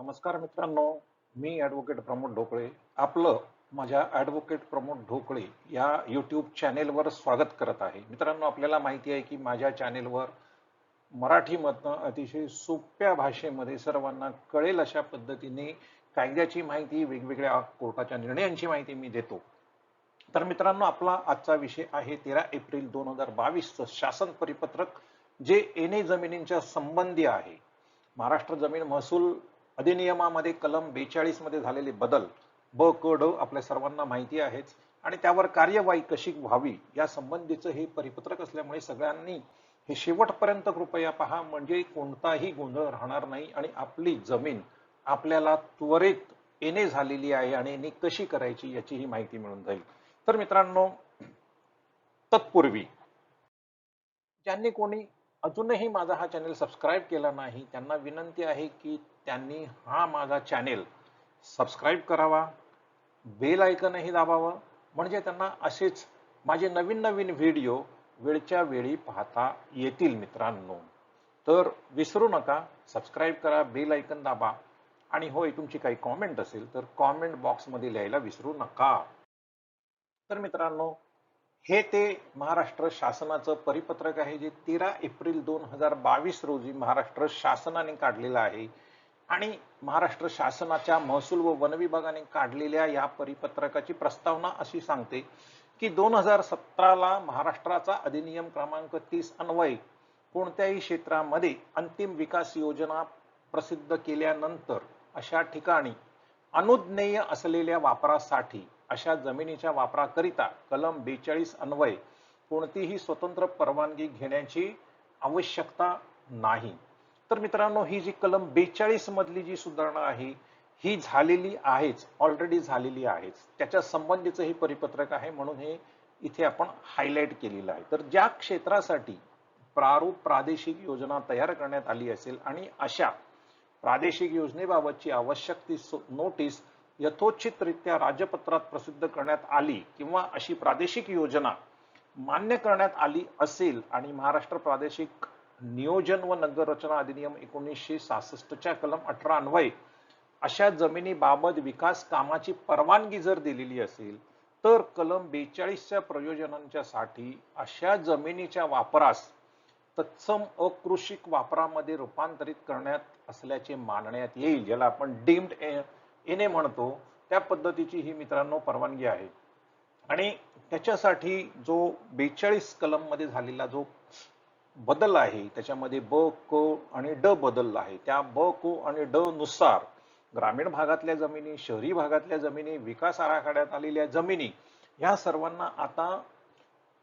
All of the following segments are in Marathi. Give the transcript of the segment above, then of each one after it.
नमस्कार मित्रांनो मी ॲडव्होकेट प्रमोद ढोकळे. आपलं माझ्या ॲडव्होकेट प्रमोद ढोकळे या यूट्यूब चॅनेलवर स्वागत करत आहे. मित्रांनो आपल्याला माहिती आहे की माझ्या चॅनेलवर मराठीमधनं अतिशय सोप्या भाषेमध्ये सर्वांना कळेल अशा पद्धतीने कायद्याची माहिती वेगवेगळ्या कोर्टाच्या निर्णयांची माहिती मी देतो. तर मित्रांनो आपला आजचा विषय आहे तेरा एप्रिल दोन हजार बावीसचं शासन परिपत्रक जे एने जमिनींच्या संबंधी आहे. महाराष्ट्र जमीन महसूल अधिनियमामध्ये कलम बेचाळीसमध्ये झालेले बदल ब क ड आपल्या सर्वांना माहिती आहेच. आणि त्यावर कार्यवाही कशी व्हावी या संबंधीचं हे परिपत्रक असल्यामुळे सगळ्यांनी हे शेवटपर्यंत कृपया पहा. म्हणजे कोणताही गोंधळ राहणार नाही आणि आपली जमीन आपल्याला त्वरित येणे झालेली आहे आणि येणे कशी करायची याची ही माहिती मिळून जाईल. तर मित्रांनो तत्पूर्वी ज्यांनी कोणी अजूनही माझा हा चॅनेल सबस्क्राईब केला नाही त्यांना विनंती आहे की त्यांनी हा माझा चॅनेल सबस्क्राईब करावा बेल आयकनही दाबावं म्हणजे त्यांना असेच माझे नवीन नवीन व्हिडिओ वेळच्या वेळी पाहता येतील मित्रांनो. तर विसरू नका सबस्क्राईब करा बेल आयकन दाबा. आणि होय तुमची काही कॉमेंट असेल तर कॉमेंट बॉक्समध्ये लिहायला विसरू नका. तर मित्रांनो हे ते महाराष्ट्र शासनाचं परिपत्रक आहे जे तेरा एप्रिल दोन हजार बावीस रोजी महाराष्ट्र शासनाने काढलेलं आहे. आणि महाराष्ट्र शासनाच्या महसूल व वन विभागाने काढलेल्या या परिपत्रकाची प्रस्तावना अशी सांगते की दोन हजार सतराला महाराष्ट्राचा अधिनियम क्रमांक तीस अन्वये कोणत्याही क्षेत्रामध्ये अंतिम विकास योजना प्रसिद्ध केल्यानंतर अशा ठिकाणी अनुज्ञेय असलेल्या वापरासाठी अशा जमिनीच्या वापराकरिता कलम बेचाळीस अन्वये कोणतीही स्वतंत्र परवानगी घेण्याची आवश्यकता नाही. तर मित्रांनो ही जी कलम बेचाळीस मधली जी सुधारणा आहे ही झालेली आहेच ऑलरेडी झालेली आहेच. त्याच्या संबंधीचं हे परिपत्रक आहे म्हणून हे इथे आपण हायलाइट केलेलं आहे. तर ज्या क्षेत्रासाठी प्रारूप प्रादेशिक योजना तयार करण्यात आली असेल आणि अशा प्रादेशिक योजनेबाबतची आवश्यक ती नोटीस यथोचितरित्या राजपत्रात प्रसिद्ध करण्यात आली किंवा अशी प्रादेशिक योजना मान्य करण्यात आली असेल आणि महाराष्ट्र प्रादेशिक नियोजन व नगर रचना अधिनियम एकोणीसशे सहासष्टच्या कलम अठरा अन्वये अशा जमिनीबाबत विकास कामाची परवानगी जर दिलेली असेल तर कलम बेचाळीसच्या प्रयोजनांच्या साठी अशा जमिनीच्या वापरास तत्सम अकृषिक वापरामध्ये रूपांतरित करण्यात असल्याचे मानण्यात येईल ज्याला आपण डीम्ड एने म्हणतो त्या पद्धतीची ही मित्रांनो परवानगी आहे. आणि त्याच्यासाठी जो बेचाळीस कलममध्ये झालेला जो बदल आहे त्याच्यामध्ये ब क आणि ड बदल आहे. त्या ब क आणि ड नुसार ग्रामीण भागातल्या जमिनी शहरी भागातल्या जमिनी विकास आराखड्यात आलेल्या जमिनी ह्या सर्वांना आता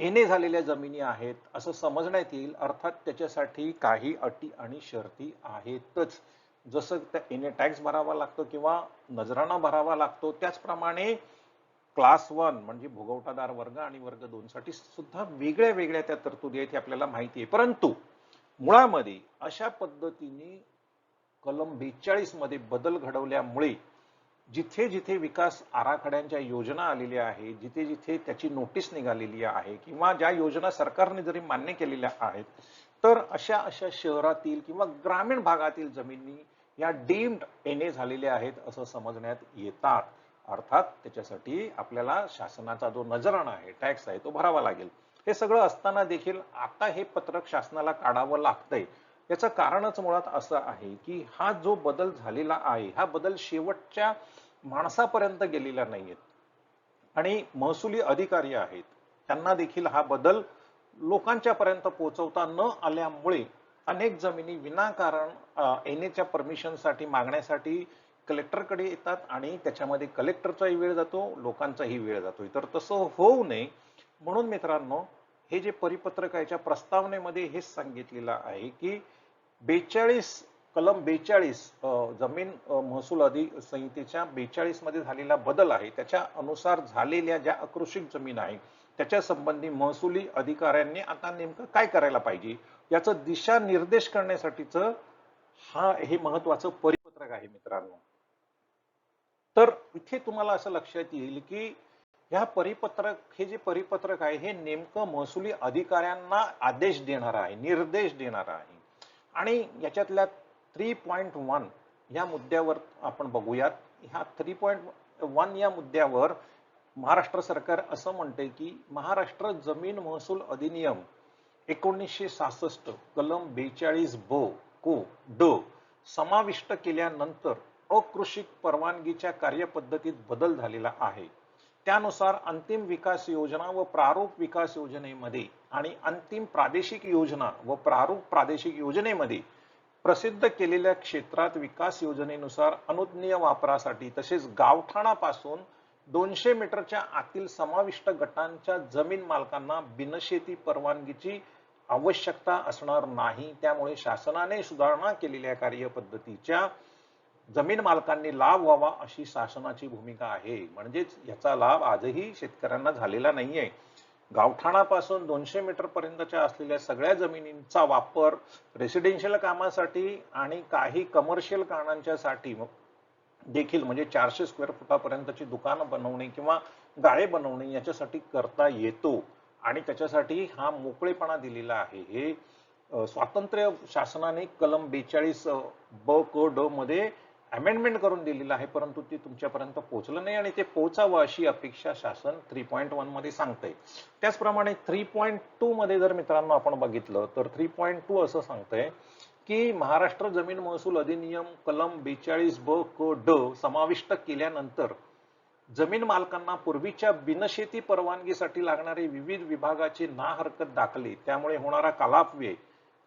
येणे झालेल्या जमिनी आहेत असं समजण्यात येईल. अर्थात त्याच्यासाठी काही अटी आणि शर्ती आहेतच. जसं त्या इने टॅक्स भरावा लागतो किंवा नजराणा भरावा लागतो त्याचप्रमाणे क्लास वन म्हणजे भोगवटादार वर्ग आणि वर्ग दोन साठी सुद्धा वेगळ्या वेगळ्या त्या तरतुदी आहेत हे आपल्याला माहिती आहे. परंतु मुळामध्ये अशा पद्धतीने कलम बेचाळीसमध्ये बदल घडवल्यामुळे जिथे जिथे विकास आराखड्यांच्या योजना आलेल्या आहेत जिथे जिथे त्याची नोटीस निघालेली आहे किंवा ज्या योजना सरकारने जरी मान्य केलेल्या आहेत तर अशा अशा शहरातील किंवा ग्रामीण भागातील जमिनी या डीम्ड एने झालेल्या आहेत असं समजण्यात येतात. अर्थात त्याच्यासाठी आपल्याला शासनाचा जो नजराणा आहे टॅक्स आहे तो भरावा लागेल. हे सगळं असताना देखील आता हे पत्रक शासनाला काढावं लागतंय. याचं कारणच मुळात असं आहे की हा जो बदल झालेला आहे हा बदल शेवटच्या माणसापर्यंत गेलेला नाहीयेत. आणि महसुली अधिकारी आहेत त्यांना देखील हा बदल लोकांच्या पर्यंत पोहोचवता न आल्यामुळे अनेक जमिनी विनाकारण एन एच्या परमिशनसाठी मागण्यासाठी कलेक्टरकडे येतात आणि त्याच्यामध्ये कलेक्टरचाही वेळ जातो लोकांचाही वेळ जातो. तर तसं होऊ नये. म्हणून मित्रांनो हे जे परिपत्रक प्रस्तावनेमध्ये हेच सांगितलेलं आहे की बेचाळीस कलम बेचाळीस जमीन महसूल अधि संहितेच्या बेचाळीसमध्ये झालेला बदल आहे. त्याच्या अनुसार झालेल्या ज्या अकृषिक जमीन आहे त्याच्या संबंधी महसुली अधिकाऱ्यांनी आता नेमकं काय करायला पाहिजे? याचं दिशा निर्देश करण्यासाठीच हा हे महत्वाचं परिपत्रक आहे मित्रांनो. तर इथे तुम्हाला असं लक्षात येईल की ह्या परिपत्रक हे जे परिपत्रक आहे हे नेमकं महसुली अधिकाऱ्यांना आदेश देणार आहे निर्देश देणार आहे. आणि याच्यातल्या थ्री पॉईंट वन या मुद्द्यावर आपण बघूयात. ह्या थ्री पॉईंट वन या मुद्द्यावर महाराष्ट्र सरकार असं म्हणते की महाराष्ट्र जमीन महसूल अधिनियम एकोणीसशे सहासष्ट कलम बेचाळीस ब को ड समाविष्ट केल्यानंतर अकृषिक परवानगीच्या कार्यपद्धतीत बदल झालेला आहे. त्यानुसार अंतिम विकास योजना व प्रारूप विकास योजनेमध्ये आणि अंतिम प्रादेशिक योजना व प्रारूप प्रादेशिक योजनेमध्ये प्रसिद्ध केलेल्या क्षेत्रात विकास योजनेनुसार अनुज्ञेय वापरासाठी तसेच गावठाणापासून दोनशे मीटरच्या आतील समाविष्ट गटांच्या जमीन मालकांना बिनशेती परवानगीची आवश्यकता असणार नाही. त्यामुळे शासनाने सुधारणा केलेल्या कार्यपद्धतीच्या जमीन मालकांनी लाभ व्हावा अशी शासनाची भूमिका आहे. म्हणजेच याचा लाभ आजही शेतकऱ्यांना झालेला नाहीये. गावठाणापासून दोनशे मीटर पर्यंतच्या असलेल्या सगळ्या जमिनींचा वापर रेसिडेन्शियल कामासाठी आणि काही कमर्शियल कारणांच्यासाठी देखील म्हणजे चारशे स्क्वेअर फुटापर्यंतची दुकानं बनवणे किंवा गाळे बनवणे याच्यासाठी करता येतो. आणि त्याच्यासाठी हा मोकळेपणा दिलेला आहे. हे स्वातंत्र्य शासनाने कलम बेचाळीस ब क ड मध्ये अमेंडमेंट करून दिलेलं आहे परंतु ती तुमच्यापर्यंत पोहोचलं नाही आणि ते पोहोचावं अशी अपेक्षा शासन थ्री पॉईंट वनमध्ये सांगतंय. त्याचप्रमाणे थ्री पॉईंट टू मध्ये जर मित्रांनो आपण बघितलं तर थ्री पॉईंट टू असं सांगतंय की महाराष्ट्र जमीन महसूल अधिनियम कलम बेचाळीस ब क ड समाविष्ट केल्यानंतर जमीन मालकांना पूर्वीच्या बिनशेती परवानगीसाठी लागणारे विविध विभागाचे ना हरकत दाखले त्यामुळे होणारा कालापव्यय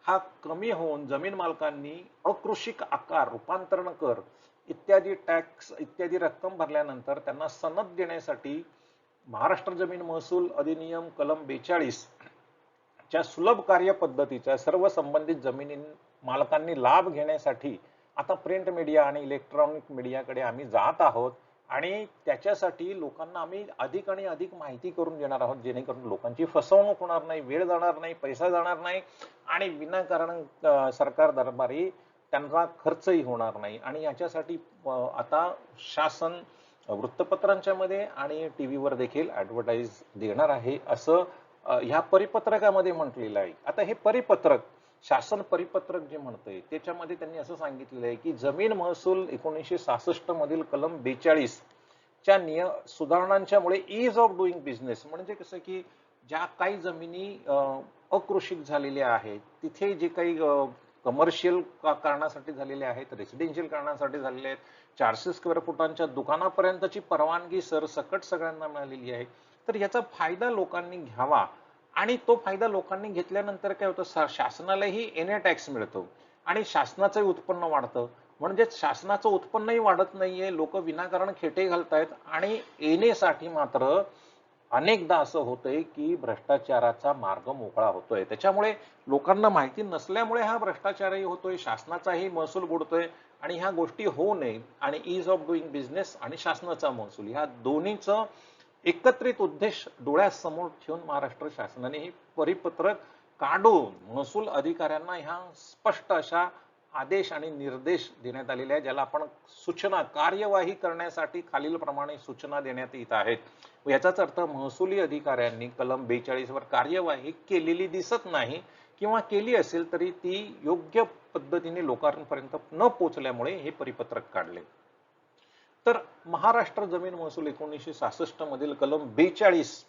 हा कमी होऊन जमीन मालकांनी अकृषिक आकार रूपांतरण कर इत्यादी टॅक्स इत्यादी रक्कम भरल्यानंतर त्यांना सनद देण्यासाठी महाराष्ट्र जमीन महसूल अधिनियम कलम बेचाळीस च्या सुलभ कार्यपद्धतीच्या सर्व संबंधित जमिनी मालकांनी लाभ घेण्यासाठी आता प्रिंट मीडिया आणि इलेक्ट्रॉनिक मीडियाकडे आम्ही जात आहोत. आणि त्याच्यासाठी लोकांना आम्ही अधिक आणि अधिक माहिती करून देणार आहोत जेणेकरून लोकांची फसवणूक होणार नाही वेळ जाणार नाही पैसा जाणार नाही आणि विनाकारण सरकार दरबारी त्यांचा खर्चही होणार नाही. आणि याच्यासाठी आता शासन वृत्तपत्रांच्या मध्ये आणि टी व्हीवर देखील ऍडव्हर्टाईज देणार आहे असं ह्या परिपत्रकामध्ये म्हटलेलं आहे. आता हे परिपत्रक शासन परिपत्रक जे म्हणतंय त्याच्यामध्ये त्यांनी असं सांगितलेलं आहे की जमीन महसूल एकोणीसशे सहासष्ट मधील कलम बेचाळीस च्या निय सुधारणांच्यामुळे इज ऑफ डुईंग बिझनेस म्हणजे कसं की ज्या काही जमिनी अकृषिक झालेल्या आहेत तिथे जे काही कमर्शियल कारणासाठी झालेले आहेत रेसिडेन्शियल कारणासाठी झालेले आहेत चारशे स्क्वेअर फुटांच्या दुकानापर्यंतची परवानगी सरसकट सगळ्यांना मिळालेली आहे. तर याचा फायदा लोकांनी घ्यावा आणि तो फायदा लोकांनी घेतल्यानंतर काय होतं? शासनालाही एन टॅक्स मिळतो. आणि शासनाचंही उत्पन्न वाढतं. म्हणजेच शासनाचं उत्पन्नही वाढत नाहीये. लोक विनाकारण खेटे घालतायत. आणि एनेसाठी मात्र अनेकदा असं होतंय की भ्रष्टाचाराचा मार्ग मोकळा होतोय. त्याच्यामुळे लोकांना माहिती नसल्यामुळे हा भ्रष्टाचारही होतोय. शासनाचाही महसूल बुडतोय. आणि ह्या गोष्टी होऊ नये आणि इज ऑफ डुईंग बिझनेस आणि शासनाचा महसूल. ह्या दोन्हीचं एकत्रित उद्देश डोळ्यासमोर ठेवून महाराष्ट्र शासनाने हे परिपत्रक काढून महसूल अधिकाऱ्यांना ह्या स्पष्ट अशा आदेश आणि निर्देश देण्यात आलेले आहे ज्याला आपण सूचना कार्यवाही करण्यासाठी खालील प्रमाणे सूचना देण्यात येत आहेत. याचाच अर्थ महसुली अधिकाऱ्यांनी कलम बेचाळीस वर कार्यवाही केलेली दिसत नाही किंवा केली असेल तरी ती योग्य पद्धतीने लोकांपर्यंत न पोचल्यामुळे हे परिपत्रक काढले. तर महाराष्ट्र जमीन महसूल एकोणीसशे सहासष्ट मधील कलम बेचाळीस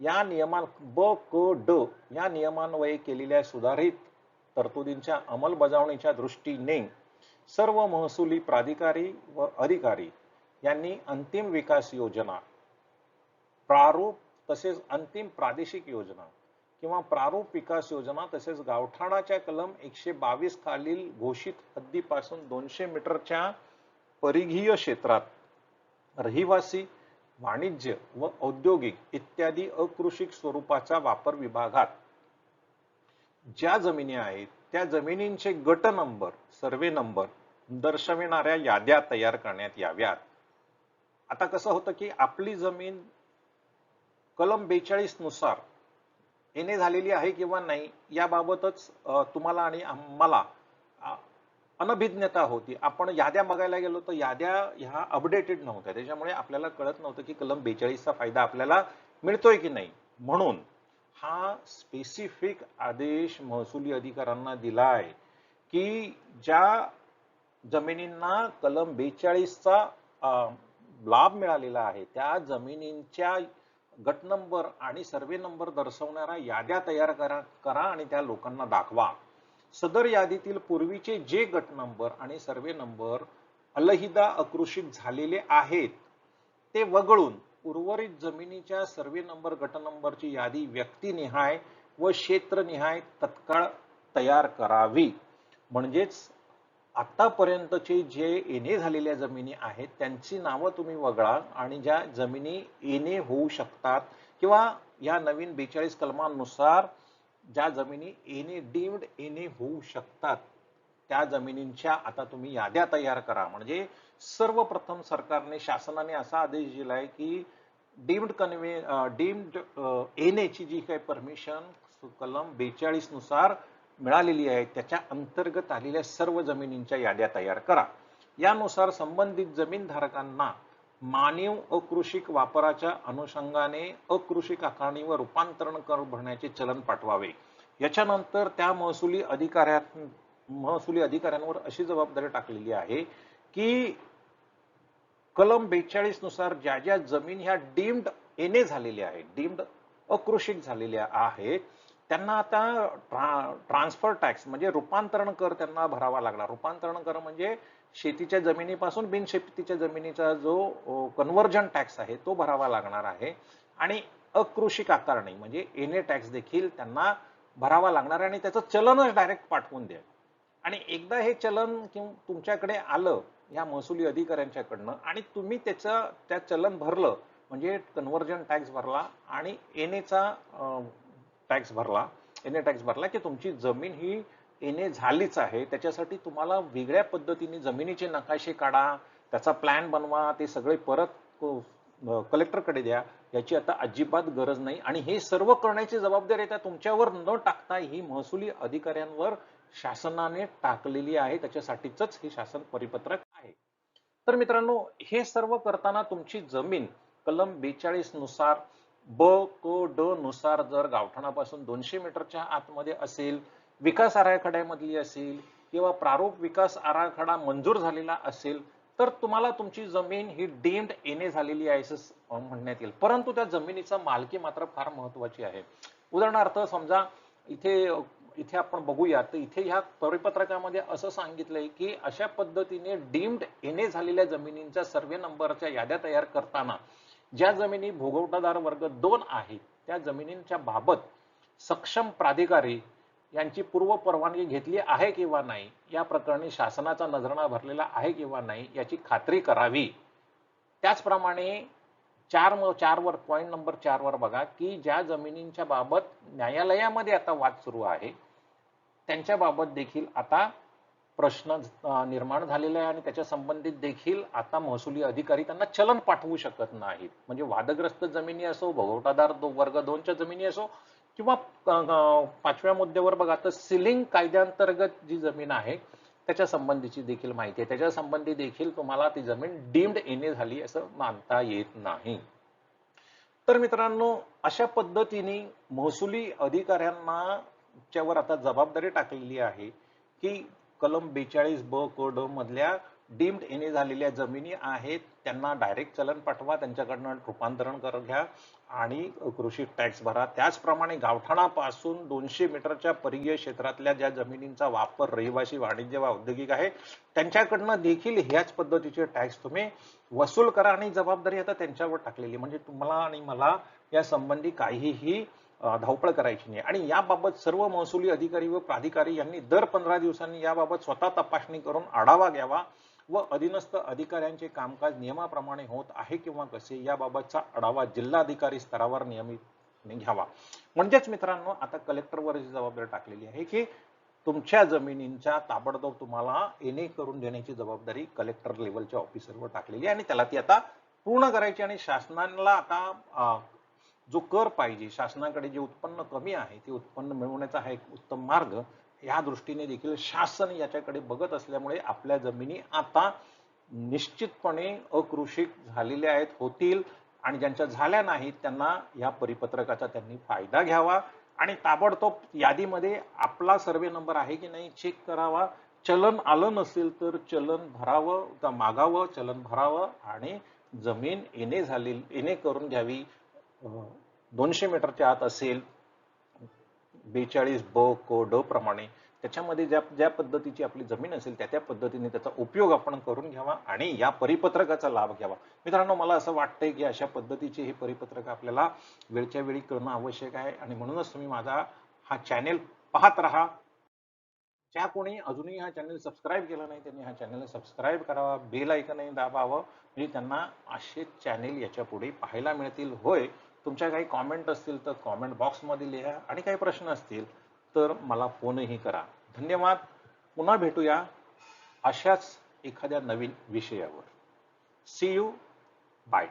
या नियमान ब क ड या नियमान्वये केलेल्या सुधारित तरतुदींच्या अंमलबजावणीच्या दृष्टीने सर्व महसुली प्राधिकारी व अधिकारी यांनी अंतिम विकास योजना प्रारूप तसेच अंतिम प्रादेशिक योजना किंवा प्रारूप विकास योजना तसेच गावठाणाच्या कलम एकशे बावीस खालील घोषित हद्दीपासून दोनशे मीटरच्या परिघीय क्षेत्रात रहिवासी वाणिज्य व औद्योगिक इत्यादी अकृषिक स्वरूपाचा वापर विभागात. ज्या जमिनी आहेत त्या जमिनींचे गट नंबर सर्वे नंबर दर्शविणाऱ्या याद्या तयार करण्यात याव्यात. आता कसं होतं की आपली जमीन कलम बेचाळीसनुसार येणे झालेली आहे किंवा नाही याबाबतच तुम्हाला आणि आम्हाला अनभिज्ञता होती. आपण याद्या बघायला गेलो तर याद्या ह्या अपडेटेड नव्हत्या. त्याच्यामुळे आपल्याला कळत नव्हतं की कलम बेचाळीसचा फायदा आपल्याला मिळतोय की नाही. म्हणून हा स्पेसिफिक आदेश महसुली अधिकाऱ्यांना दिलाय की ज्या जमिनींना कलम बेचाळीसचा लाभ मिळालेला आहे त्या जमिनींच्या गट नंबर आणि सर्वे नंबर दर्शवणाऱ्या याद्या तयार करा करा आणि त्या लोकांना दाखवा. सदर यादीतील पूर्वीचे जे गट नंबर आणि सर्वे नंबर अलहिदा आकृषित झालेले आहेत ते वगळून उर्वरित जमिनीच्या सर्वे नंबर गट नंबरची यादी व्यक्तिनिहाय व क्षेत्रनिहाय तत्काळ तयार करावी. म्हणजेच आतापर्यंतचे जे येणे झालेल्या जमिनी आहेत त्यांची नावं तुम्ही वगळा आणि ज्या जमिनी येणे होऊ शकतात किंवा या नवीन बेचाळीस कलमानुसार ज्या जमिनी एने डीम्ड एने होऊ शकतात त्या जमिनींच्या आता तुम्ही याद्या तयार करा. म्हणजे सर्वप्रथम सरकारने शासनाने असा आदेश दिलाय की डीम्ड कन्वे डीम्ड एनेची जी काही परमिशन कलम बेचाळीसनुसार मिळालेली आहे त्याच्या अंतर्गत आलेल्या सर्व जमिनींच्या याद्या तयार करा. यानुसार संबंधित जमीनधारकांना मानव अकृषिक वापराच्या अनुषंगाने अकृषिक आकारणीवर रूपांतरण कर भरण्याचे चलन पाठवावे. याच्यानंतर त्या महसुली अधिकाऱ्या महसुली अधिकाऱ्यांवर अशी जबाबदारी टाकलेली आहे की कलम बेचाळीसनुसार ज्या ज्या जमीन ह्या डीम्ड एने झालेल्या आहेत डीम्ड अकृषिक झालेल्या आहेत त्यांना आता ट्रा ट्रान्सफर टॅक्स म्हणजे रूपांतरण कर त्यांना भरावा लागला रूपांतरण कर म्हणजे शेतीच्या जमिनीपासून बिनशेतीच्या जमिनीचा जो कन्व्हर्जन टॅक्स आहे तो भरावा लागणार आहे. आणि अकृषिक आकारणी म्हणजे एने टॅक्स देखील त्यांना भरावा लागणार आहे आणि त्याचं चलनच डायरेक्ट पाठवून द्या आणि एकदा हे चलन तुमच्याकडे आलं या महसुली अधिकाऱ्यांच्याकडनं आणि तुम्ही त्याचं त्या चलन भरलं म्हणजे कन्व्हर्जन टॅक्स भरला आणि एनेचा टॅक्स भरला एने टॅक्स भरला की तुमची जमीन ही येणे झालीच आहे. त्याच्यासाठी तुम्हाला वेगळ्या पद्धतीने जमिनीचे नकाशे काढा त्याचा प्लॅन बनवा ते सगळे परत कलेक्टरकडे द्या. याची आता अजिबात गरज नाही. आणि हे सर्व करण्याची जबाबदारी त्या तुमच्यावर न टाकता ही महसुली अधिकाऱ्यांवर शासनाने टाकलेली आहे. त्याच्यासाठीच हे शासन परिपत्रक आहे. तर मित्रांनो हे सर्व करताना तुमची जमीन कलम बेचाळीसनुसार ब क ड नुसार जर गावठाणापासून दोनशे मीटरच्या आतमध्ये असेल विकास आराखड्यामधली असेल किंवा प्रारूप विकास आराखडा मंजूर झालेला असेल तर तुम्हाला तुमची जमीन ही डीम्ड एने झालेली आहे असं म्हणण्यात येईल. परंतु त्या जमिनीचा मालकी मात्र फार महत्वाची आहे. उदाहरणार्थ समजा इथे इथे आपण बघूया तर इथे ह्या परिपत्रकामध्ये असं सांगितलंय की अशा पद्धतीने डीम्ड एने झालेल्या जमिनींच्या सर्वे नंबरच्या याद्या तयार करताना ज्या जमिनी भोगवटादार वर्ग दोन आहेत त्या जमिनींच्या बाबत सक्षम प्राधिकारी यांची पूर्व परवानगी घेतली आहे किंवा नाही या प्रकरणी शासनाचा नजरणा भरलेला आहे किंवा नाही याची खात्री करावी. त्याचप्रमाणे चार चार वर पॉईंट नंबर चार वर बघा की ज्या जमिनींच्या बाबत न्यायालयामध्ये आता वाद सुरू आहे त्यांच्या बाबत देखील आता प्रश्न निर्माण झालेला आहे आणि त्याच्या संबंधित देखील आता महसुली अधिकारी त्यांना चलन पाठवू शकत नाहीत. म्हणजे वादग्रस्त जमिनी असो भोगवटादार वर्ग दोनच्या जमिनी असो किंवा पाचव्या मुद्द्यावर बघा तर सिलिंग कायद्यांतर्गत जी जमीन आहे त्याच्या संबंधीची देखील माहिती आहे. त्याच्या संबंधी देखील तुम्हाला ती जमीन डीम्ड येणे झाली असं मानता येत नाही. तर मित्रांनो अशा पद्धतीने महसुली अधिकाऱ्यांना च्यावर आता जबाबदारी टाकलेली आहे की कलम बेचाळीस ब क ड मधल्या डीम्ड येणे झालेल्या जमिनी आहेत त्यांना डायरेक्ट चलन पाठवा त्यांच्याकडनं रूपांतरण कर घ्या आणि कृषी टॅक्स भरा. त्याचप्रमाणे गावठाणापासून दोनशे मीटरच्या परिघीय क्षेत्रातल्या ज्या जमिनींचा वापर रहिवासी वाणिज्य व औद्योगिक आहे त्यांच्याकडनं देखील ह्याच पद्धतीचे टॅक्स तुम्ही वसूल करा आणि जबाबदारी आता त्यांच्यावर टाकलेली. म्हणजे तुम्हाला आणि मला या संबंधी काहीही धावपळ करायची नाही. आणि याबाबत सर्व महसुली अधिकारी व प्राधिकारी यांनी दर पंधरा दिवसांनी याबाबत स्वतः तपासणी करून आढावा घ्यावा. व अधीनस्थ अधिकाऱ्यांचे कामकाज नियमाप्रमाणे होत आहे किंवा कसे याबाबतचा आढावा जिल्हाधिकारी स्तरावर नियमित घ्यावा. म्हणजेच मित्रांनो आता कलेक्टरवर जबाबदारी टाकलेली आहे की तुमच्या जमिनींच्या ताबडतोब तुम्हाला एने करून देण्याची जबाबदारी कलेक्टर लेवलच्या ऑफिसरवर टाकलेली आहे आणि त्याला ती आता पूर्ण करायची आणि शासनाला आता जो कर पाहिजे शासनाकडे जे उत्पन्न कमी आहे ते उत्पन्न मिळवण्याचा हा एक उत्तम मार्ग या दृष्टीने देखील शासन याच्याकडे बघत असल्यामुळे आपल्या जमिनी आता निश्चितपणे अकृषिक झालेल्या आहेत होतील. आणि ज्यांच्या झाल्या नाहीत त्यांना या परिपत्रकाचा त्यांनी फायदा घ्यावा. आणि ताबडतोब यादीमध्ये आपला सर्वे नंबर आहे की नाही चेक करावा. चलन आलं नसेल तर चलन भरावं मागावं चलन भरावं आणि जमीन येणे झाली येणे करून घ्यावी. दोनशे मीटरच्या आत असेल बेचाळीस ब को ड प्रमाणे त्याच्यामध्ये ज्या ज्या पद्धतीची आपली जमीन असेल त्या त्या पद्धतीने त्याचा उपयोग आपण करून घ्यावा आणि या परिपत्रकाचा लाभ घ्यावा. मित्रांनो मला असं वाटतंय की अशा पद्धतीचे हे परिपत्रक आपल्याला वेळच्या वेळी करणं आवश्यक आहे आणि म्हणूनच तुम्ही माझा हा चॅनेल पाहत राहा. ज्या कोणी अजूनही हा चॅनल सबस्क्राईब केला नाही त्यांनी हा चॅनल सबस्क्राईब करावा बेल ऐकनही दाबावं म्हणजे त्यांना असे चॅनेल याच्यापुढे पाहायला मिळतील. होय तुमच्या काही कॉमेंट असतील तर कॉमेंट बॉक्समध्ये लिहा आणि काही प्रश्न असतील तर मला फोनही करा. धन्यवाद. पुन्हा भेटूया अशाच एखाद्या नवीन विषयावर. C you bye